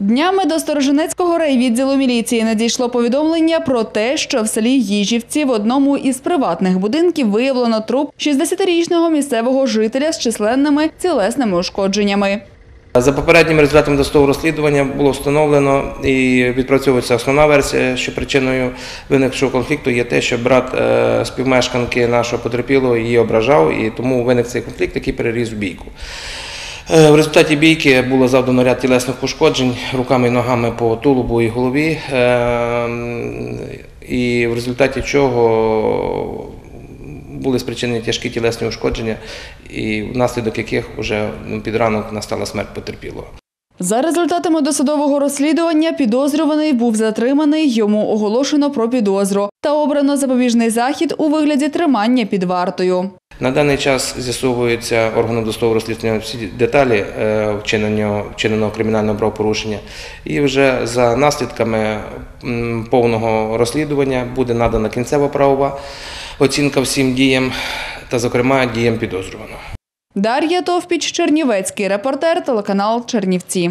Днями до Сторожинецького райвідділу міліції надійшло повідомлення про те, що в селі Їжівці в одному із приватних будинків виявлено труп 60-річного місцевого жителя з численними тілесними ушкодженнями. За попередніми результатами досудового розслідування було встановлено і відпрацьовується основна версія, що причиною виникшого конфлікту є те, що брат е, співмешканки нашого потерпілого її ображав, і тому виник цей конфлікт, який переріс в бійку. Е, В результаті бійки було завдано ряд тілесних ушкоджень руками і ногами по тулубу і голові, е, і в результаті чого були спричинені тяжкі тілесні ушкодження, і внаслідок яких вже під ранок настала смерть потерпілого. За результатами досудового розслідування підозрюваний був затриманий, йому оголошено про підозру та обрано запобіжний захід у вигляді тримання під вартою. На даний час з'ясовуються органом досудового розслідування всі деталі е, вчиненого кримінального правопорушення, і вже за наслідками повного розслідування буде надана кінцева правова оцінка всім діям та, зокрема, діям підозрюваного. Дар'я Товпіч, Чернівецький репортер, телеканал Чернівці.